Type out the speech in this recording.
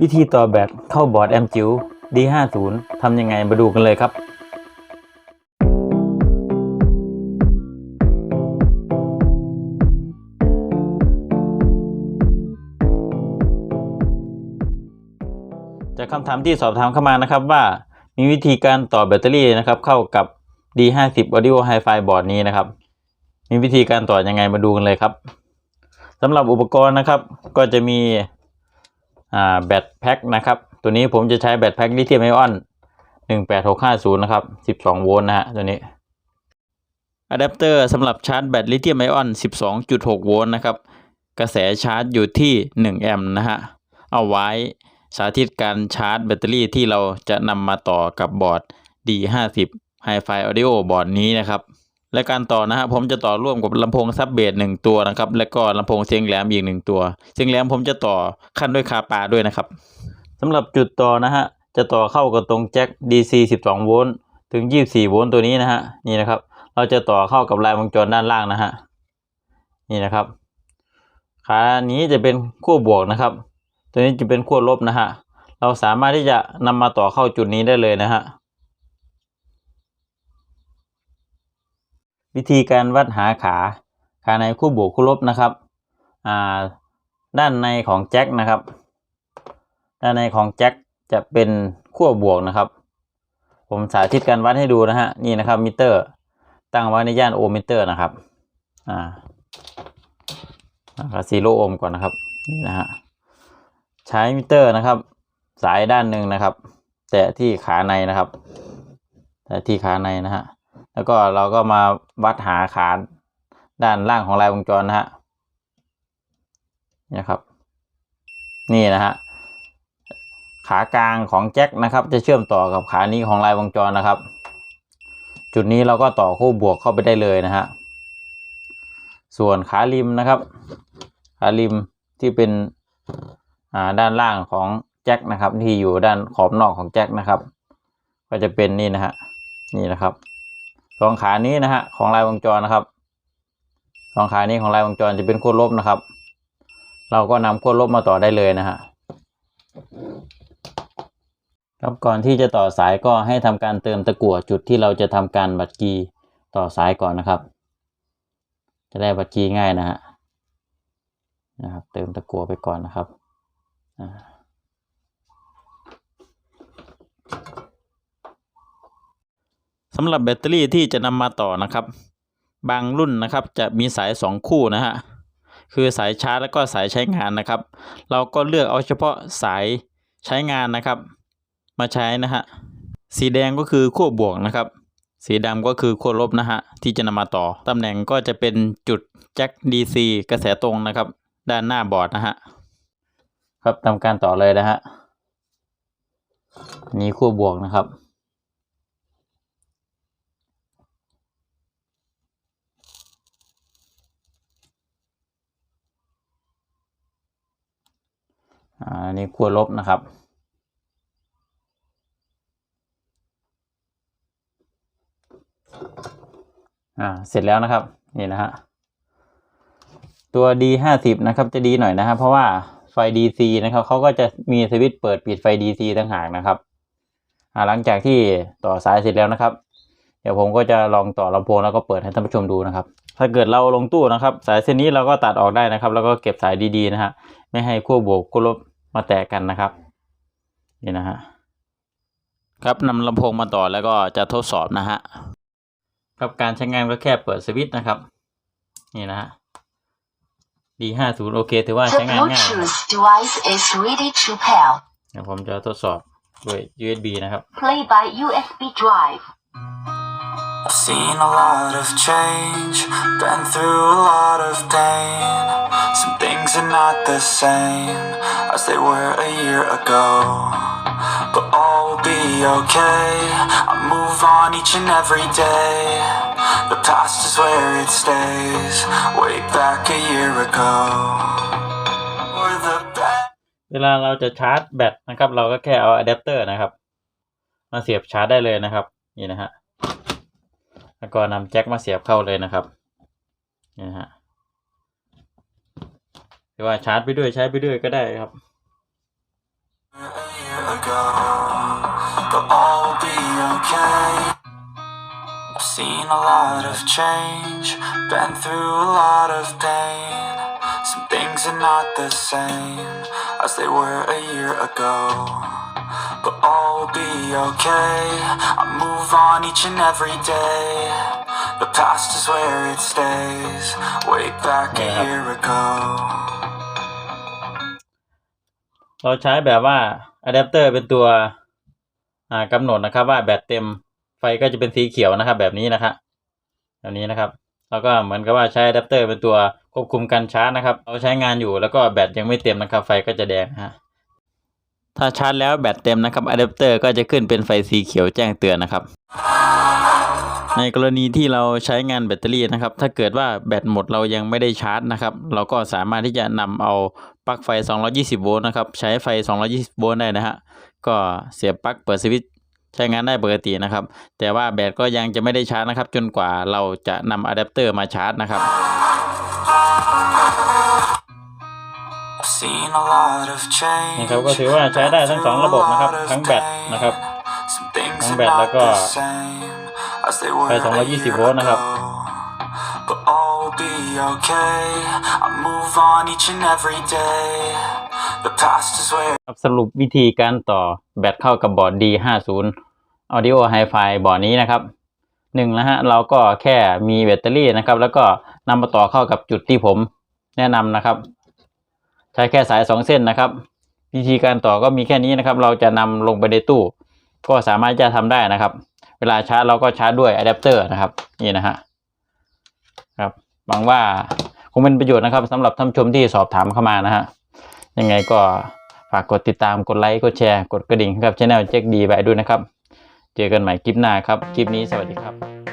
วิธีต่อแบตเข้าบอร์ดแอมจิ๋ว D50 ทำยังไงมาดูกันเลยครับ จากคำถามที่สอบถามเข้ามานะครับว่ามีวิธีการต่อแบตเตอรี่นะครับ เข้ากับ D50 Audio Hi-Fi บอร์ดนี้นะครับ มีวิธีการต่อยังไงมาดูกันเลยครับสำหรับอุปกรณ์นะครับก็จะมี แบตแพ็คนะครับ ตัวนี้ผมจะใช้แบตแพ็คลิเธียมไอออน 18650 นะครับ 12 โวลต์นะฮะตัวนี้อะแดปเตอร์สำหรับชาร์จแบตลิเธียมไอออน 12.6 โวลต์นะครับ กระแสชาร์จอยู่ที่ 1 แอมป์นะฮะ เอาไว้สาธิตการชาร์จแบตเตอรี่ที่เราจะนำมาต่อกับบอร์ด D50 Hi-Fi Audio บอร์ดนี้นะครับ และการต่อนะฮะผมจะต่อร่วมกับลำโพงซับเบสหนึ่งตัวนะครับ และก็ลำโพงเสียงแหลมอีกหนึ่งตัว เสียงแหลมผมจะต่อขั้นด้วยคาปาด้วยนะครับสำหรับจุดต่อนะฮะจะต่อเข้ากับตรงแจ็ค DC 12 โวลต์ถึง 24 โวลต์ตัวนี้นะฮะนี่นะครับ เราจะต่อเข้ากับลายวงจรด้านล่างนะฮะนี่นะครับขานี้จะเป็นขั้วบวกนะครับ ตัวนี้จะเป็นขั้วลบนะฮะเราสามารถที่จะนำมาต่อเข้าจุดนี้ได้เลยนะฮะ วิธีการวัดหาขาขาในคู่บวกคู่ลบนะครับอ่าด้านในของแจ็คนะครับ ด้านในของแจ็คจะเป็นขั้วบวกนะครับ ผมสาธิตการวัดให้ดูนะฮะนี่นะครับมิเตอร์ ตั้งไว้ในย่านโอห์มมิเตอร์นะครับอ่าซีโรโอห์มก่อนนะครับนี่นะฮะใช้มิเตอร์นะครับ สายด้านหนึ่งนะครับ แตะที่ขาในนะครับ แตะที่ขาในนะฮะ แล้วก็เราก็มาวัดหาขาด้านล่างของลายวงจรนะฮะนี่นะครับ นี่นะฮะขากลางของแจ็คนะครับ จะเชื่อมต่อกับขานี้ของลายวงจรนะครับ จุดนี้เราก็ต่อคู่บวกเข้าไปได้เลยนะฮะส่วนขาริมนะครับ ขาริมที่เป็นอ่าด้านล่างของแจ็คนะครับ ที่อยู่ด้านขอบนอกของแจ็คนะครับ ก็จะเป็นนี่นะฮะนี่นะครับ สองขานี้นะฮะของลายวงจรนะครับสองขานี้ของลายวงจรจะเป็นขั้วลบนะครับ เราก็นำขั้วลบมาต่อได้เลยนะฮะครับก่อนที่จะต่อสายก็ให้ทำการเติมตะกั่วจุดที่เราจะทำการบัดกีต่อสายก่อนนะครับ จะได้บัดกีง่ายนะฮะนะครับ เติมตะกั่วไปก่อนนะครับอ่า สำหรับแบตเตอรี่ที่จะนำมาต่อนะครับ บางรุ่นนะครับจะมีสายสองคู่นะฮะคือสายชาร์จแล้วก็สายใช้งานนะครับ เราก็เลือกเอาเฉพาะสายใช้งานนะครับ มาใช้นะฮะสีแดงก็คือขั้วบวกนะครับ สีดำก็คือขั้วลบนะฮะที่จะนำมาต่อตำแหน่งก็จะเป็นจุดแจ็ค DC กระแสตรงนะครับ ด้านหน้าบอร์ดนะฮะครับทำการต่อเลยนะฮะนนี้ขั้วบวกนะครับ อันนี้ขั้วลบนะครับ อ่า เสร็จแล้วนะครับ นี่นะฮะ ตัว D ห้าสิบนะครับ จะดีหน่อยนะครับเพราะว่าไฟ DC นะครับ เขาก็จะมีสวิตช์เปิดปิดไฟ DC ต่างหากนะครับ อ่า หลังจากที่ต่อสายเสร็จแล้วนะครับ เดี๋ยวผมก็จะลองต่อลำโพงแล้วก็เปิดให้ท่านผู้ชมดูนะครับถ้าเกิดเราลงตู้นะครับ สายเส้นนี้เราก็ตัดออกได้นะครับ แล้วก็เก็บสายดีๆนะฮะ ไม่ให้ขั้วบวกขั้วลบมาแตกกันนะครับนี่นะฮะครับนำลำโพงมาต่อแล้วก็จะทดสอบนะฮะครับการใช้งานก็แค่เปิดสวิตช์นะครับ นี่นะฮะ D50 โอเคถือว่า The ใช้งานง่ายนะครับ Bluetooth device is ready to pair. เดี๋ยวผมจะทดสอบด้วย USB นะครับ Play by USB drive. I've seen a lot of change, been through a lot of pain. Some things are not the same as they were a year ago. But all will be okay. I move on each and every day. The past is where it stays, way back a year ago. เวลาเราจะชาร์จแบตนะครับ เราก็แค่เอาอะแดปเตอร์นะครับ มาเสียบชาร์จได้เลยนะครับ นี่นะฮะ แล้วก็นำแจ็คมาเสียบเข้าเลยนะครับนี่นะฮะหรือว่าชาร์จไปด้วยใช้ไปด้วยก็ได้ครับ ago, but all will be okay. I've seen a lot of change, been through a lot of pain. Some things are not the same as they were a year ago. But all will be okay. I move on each and every day. The past is where it stays. Way back a Yeah. year ago. เราใช้แบบว่าอะแดปเตอร์เป็นตัวอ่ากำหนดนะครับว่าแบตเต็มไฟก็จะเป็นสีเขียวนะครับ แบบนี้นะครับแบบนี้นะครับ แล้วก็เหมือนกับว่าใช้อะแดปเตอร์เป็นตัวควบคุมการชาร์จนะครับเราใช้งานอยู่แล้วก็แบตยังไม่เต็มนะครับ ไฟก็จะแดงฮะถ้าชาร์จแล้วแบตเต็มนะครับอะแดปเตอร์ก็จะขึ้นเป็นไฟสีเขียวแจ้งเตือนนะครับ ในกรณีที่เราใช้งานแบตเตอรี่นะครับ ถ้าเกิดว่าแบตหมดเรายังไม่ได้ชาร์จนะครับ เราก็สามารถที่จะนำเอาปลั๊กไฟ 220 โวลต์นะครับ ใช้ไฟ 220 โวลต์ได้นะฮะ ก็เสียบปลั๊กเปิดสวิตช์ ใช้งานได้ปกตินะครับ แต่ว่าแบตก็ยังจะไม่ได้ชาร์จนะครับ จนกว่าเราจะนำอะแดปเตอร์มาชาร์จนะครับ I've seen a lot of change. นะครับก็ถือว่าใช้ได้ทั้งสองระบบนะครับ ทั้งแบตนะครับ Some things ทั้ง are แบตแล้ว not ก็ the same as they were ไฟ a 220 year โวลต์นะครับ ago. But all will be okay. I move on each and every day. ครับสรุปวิธีการต่อแบตเข้ากับบอร์ด D50 Audio Hi-Fi บอร์ดนี้นะครับหนึ่งนะฮะเราก็แค่มีแบตเตอรี่นะครับ แล้วก็นำมาต่อเข้ากับจุดที่ผมแนะนำนะครับ ใช้แค่สายสองเส้นนะครับ วิธีการต่อก็มีแค่นี้นะครับ เราจะนำลงไปในตู้ ก็สามารถจะทำได้นะครับ เวลาชาร์จเราก็ชาร์จด้วยอะแดปเตอร์นะครับนี่นะฮะครับหวังว่าคงเป็นประโยชน์นะครับสำหรับท่านชมที่สอบถามเข้ามานะฮะ ยังไงก็ฝากกดติดตามกดไลค์กดแชร์กดกระดิ่งครับช่องแจ็คดีไว้ด้วยนะครับ เจอกันใหม่คลิปหน้าครับ คลิปนี้สวัสดีครับ